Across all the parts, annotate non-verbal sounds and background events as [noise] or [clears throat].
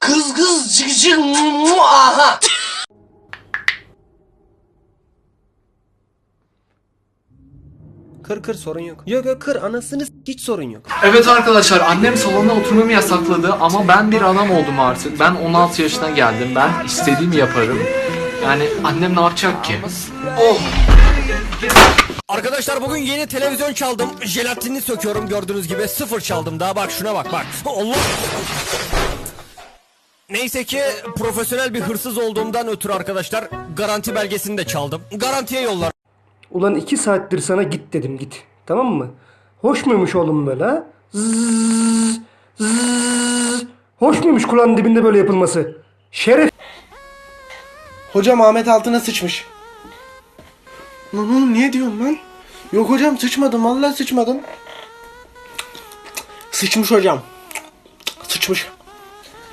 Kız kız cık cık mu aha. Kır kır sorun yok. Yok yok kır anasını hiç sorun yok. Evet arkadaşlar annem salonda oturmamı yasakladı ama ben bir adam oldum artık. Ben 16 yaşına geldim. Ben istediğimi yaparım. Yani annem ne yapacak ki? Oh! Arkadaşlar bugün yeni televizyon çaldım. Jelatinini söküyorum gördüğünüz gibi. Sıfır çaldım daha bak şuna bak bak. [laughs] Allah. Neyse ki profesyonel bir hırsız olduğumdan ötürü arkadaşlar garanti belgesini de çaldım. Garantiye yollar. Ulan iki saattir sana git dedim git. Tamam mı? Hoş muymuş oğlum böyle ha? Zzz, zzz. Hoş muymuş kulağın dibinde böyle yapılması? Şeref. Hocam Ahmet altına sıçmış. Lan oğlum niye diyorsun lan? Yok hocam sıçmadım vallahi sıçmadım. Sıçmış hocam. Sıçmış.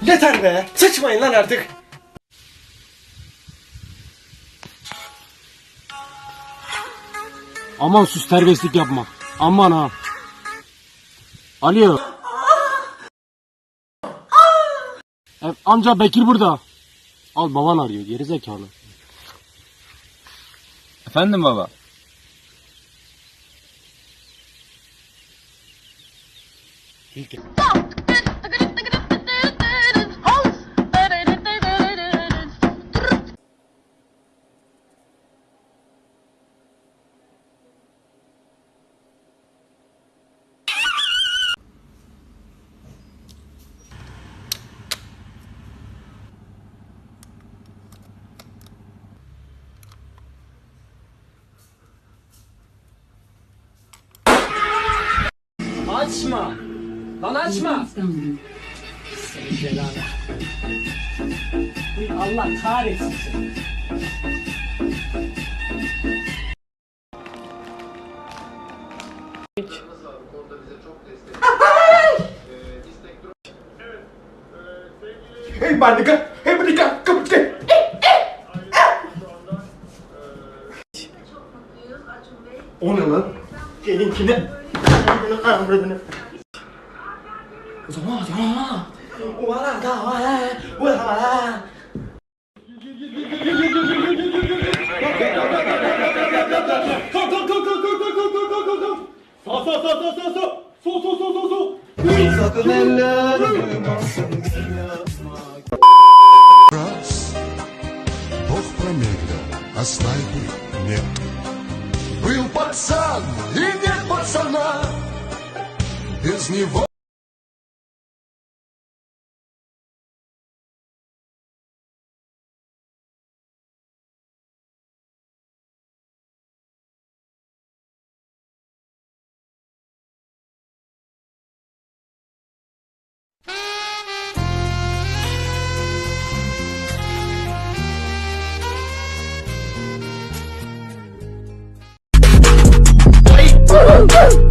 Yeter be. Sıçmayın lan artık. Aman sus terbiyesizlik yapma. Aman ha. Alo. Amca Bekir burada. Al baban arıyor geri zekalı. Efendim baba. Açma. Lan açma. Allah kahretsin seni. Hey bandika. Hey bandika. Kapıtke. O ne lan? 走啊走啊！我啦大王哎，我他妈啦！走走走走走走走走走走！走走走走走走！走走走走走！Sakın ellerimi basın yapma. Раз, Бог промедлил, а снайпер нет. Был пацан и нет пацана. Deus me vou. Woo!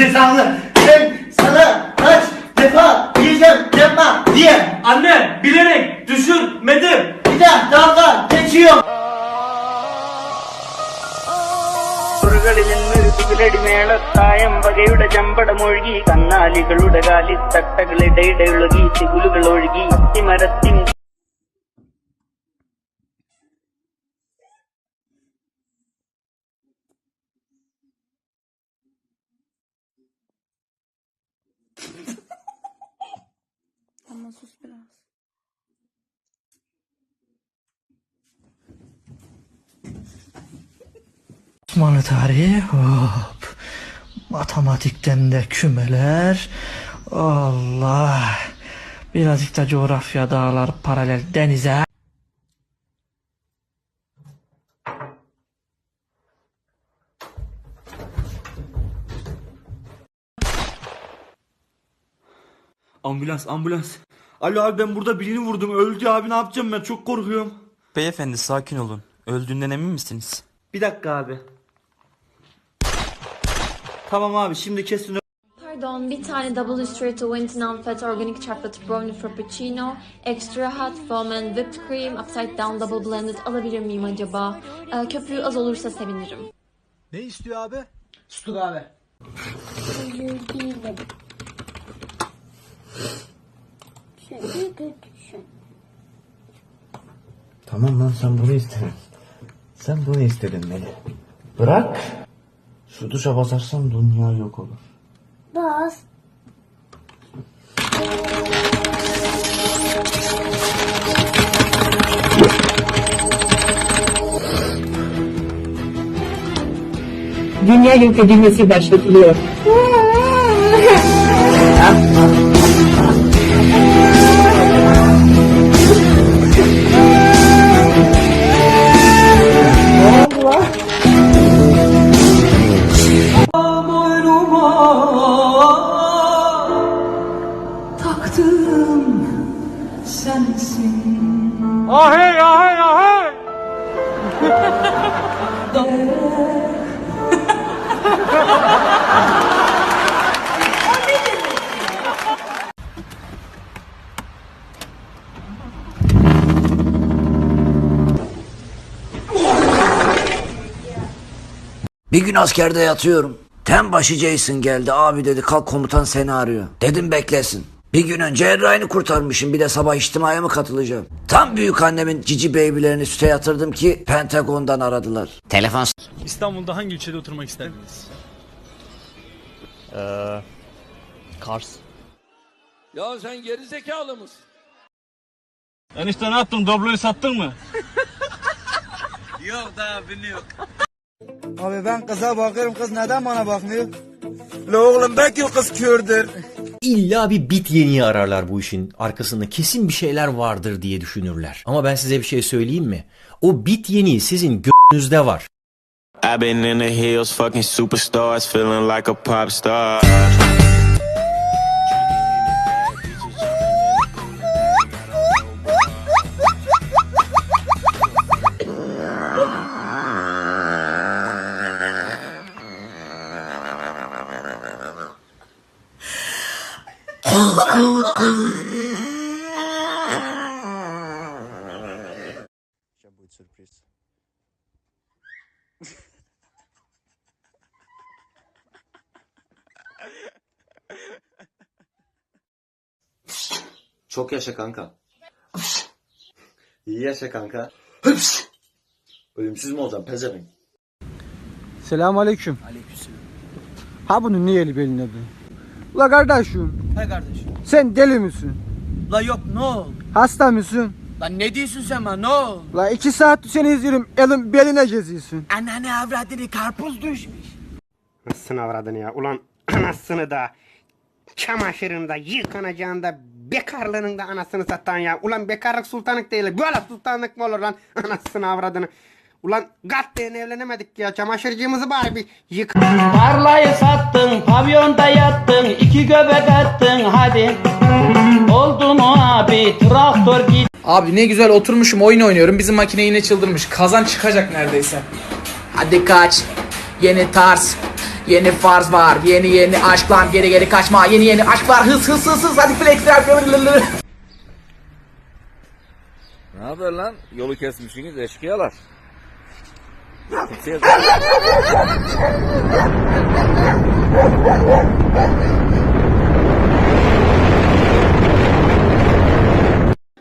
cezanı Sen. Ben sana kaç defa diyeceğim yapma diye. Anne bilerek düşürmedim. Bir daha dalga geçiyor. ുകളിൽ നിന്നൊരു തുകിലടിമേളത്തായം വകയുടെ ചമ്പടമൊഴുകി കന്നാലികളുടെ കാലിത്തട്ടകളിടയിടയൊഴുകി തികുലുകൾ ഒഴുകി അത്തിമരത്തിൻ [laughs] Osmanlı tarihi hop. Matematikten de kümeler. Allah. Birazcık da coğrafya dağlar paralel denize. Ambulans ambulans. Alo abi ben burada birini vurdum. Öldü abi ne yapacağım ben çok korkuyorum. Beyefendi sakin olun. Öldüğünden emin misiniz? Bir dakika abi. Tamam abi şimdi kesin Pardon, bir tane double straight to wint non-fat organic chocolate brownie frappuccino, extra hot foam and whipped cream, upside down double blended alabilir miyim acaba? Ee, köpüğü az olursa sevinirim. Ne istiyor abi? Sütü kahve. Tamam lan sen bunu istedin. Sen bunu istedin beni. Bırak. Şu tuşa basarsam dünya yok olur. Bas. Dünya yok edilmesi başlatılıyor. [laughs] Bir gün askerde yatıyorum. Tenbaşı Jason geldi. Abi dedi kalk komutan seni arıyor. Dedim beklesin. Bir gün önce Erray'ını kurtarmışım. Bir de sabah içtimaya mı katılacağım? Tam büyük annemin cici beybilerini süte yatırdım ki Pentagon'dan aradılar. Telefon İstanbul'da hangi ilçede oturmak isterdiniz? Kars. Ya sen geri zekalı mısın? Enişte ne yaptın? Dobloyu sattın mı? [laughs] Yok daha bilmiyorum. Abi ben kıza bakıyorum kız neden bana bakmıyor? La oğlum belki o kız kördür. İlla bir bit yeniği ararlar bu işin. Arkasında kesin bir şeyler vardır diye düşünürler. Ama ben size bir şey söyleyeyim mi? O bit yeniği sizin gönlünüzde var. I've been in the hills fucking superstars feeling like a pop star. Çok yaşa kanka. İyi yaşa kanka. Ölümsüz mü olacağım pezevenk? Selamun aleyküm. Ha bunun niye eli beline bu? La kardeşim. He kardeşim. Sen deli misin? La yok ne oldu? Hasta mısın? Lan ne diyorsun sen bana ne oldu? La iki saat seni izliyorum elin beline geziyorsun. Anneanne avradını karpuz düşmüş. Anasını avradını ya. Ulan [clears throat] anasını da çamaşırını da yıkanacağını da bekarlığının da anasını satan ya. Ulan bekarlık sultanlık değil. Böyle sultanlık mı olur lan? Anasını avradını. Ulan gatleyen evlenemedik ya. Çamaşırcığımızı bari bir yık. Tarlayı sattın, pavyonda yattın, iki göbek attın hadi. Oldu mu abi, traktör git. Abi ne güzel oturmuşum oyun oynuyorum. Bizim makine yine çıldırmış. Kazan çıkacak neredeyse. Hadi kaç. Yeni tarz. Yeni farz var. Yeni yeni aşklar geri geri kaçma. Yeni yeni aşklar hız hız hız hız. Hadi flex Ne haber lan? Yolu kesmişsiniz eşkıyalar.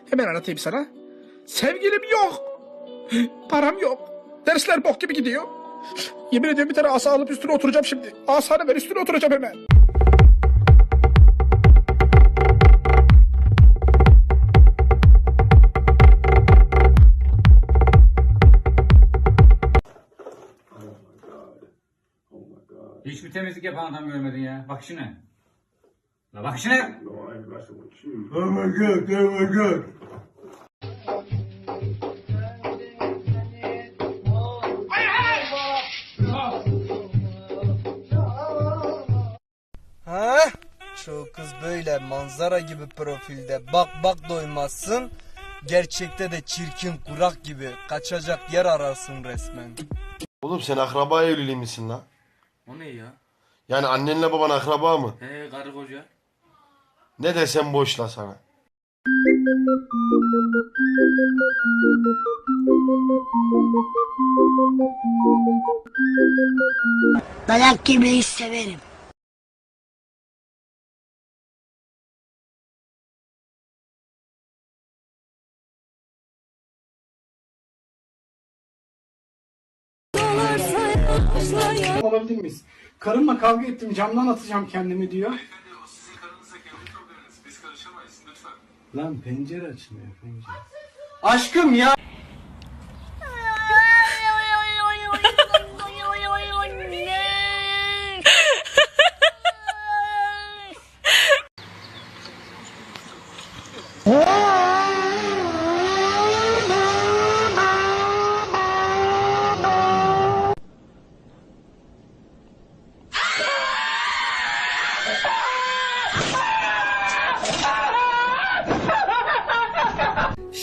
Hemen anlatayım sana. Sevgilim yok. Param yok. Dersler bok gibi gidiyor. Yemin ediyorum bir tane asa alıp üstüne oturacağım şimdi. Asanı ver üstüne oturacağım hemen. Hiçbir temizlik yapan adam görmedin ya. Bak şuna. La bak şuna. Ha? Çok çocuğu kız böyle manzara gibi profilde bak bak doymazsın. Gerçekte de çirkin kurak gibi kaçacak yer ararsın resmen. Oğlum sen akraba evliliği misin lan? O ne ya? Yani annenle baban akraba mı? He karı koca. Ne desem boş la sana. Dayak yemeyi severim. Olabilir miyiz? Karımla kavga ettim camdan atacağım kendimi diyor. Lan pencere açmıyor pencere. Aşkım ya.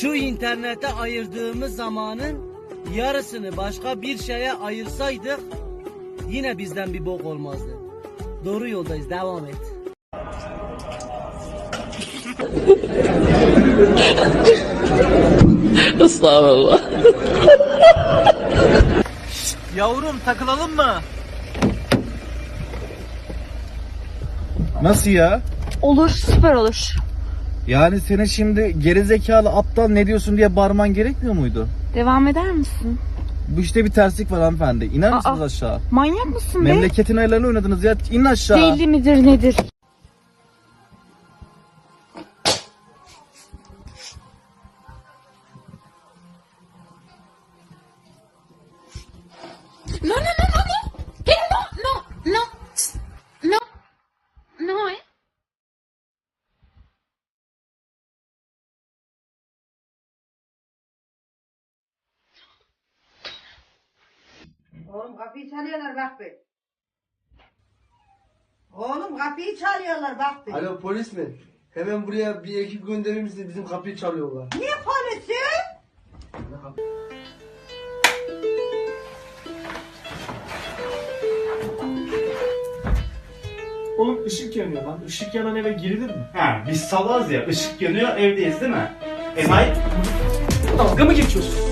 Şu internete ayırdığımız zamanın yarısını başka bir şeye ayırsaydık yine bizden bir bok olmazdı. Doğru yoldayız devam et. Estağfurullah. Yavrum takılalım mı? Nasıl ya? Olur, süper olur. Yani senin şimdi gerizekalı aptal ne diyorsun diye bağırman gerekmiyor muydu? Devam eder misin? Bu işte bir terslik var hanımefendi. İner misiniz Aa, aşağı? Manyak mısın be? Memleketin ayarlarını oynadınız ya. İn aşağı. Deli midir nedir? Kapıyı çalıyorlar bak be. Oğlum kapıyı çalıyorlar bak be. Alo polis mi? Hemen buraya bir ekip gönderir misiniz? Bizim kapıyı çalıyorlar. Ne polisi? Oğlum ışık yanıyor lan. Işık yanan eve girilir mi? Ha biz salaz ya. Işık yanıyor evdeyiz değil mi? Enayi. Dalga mı geçiyorsun?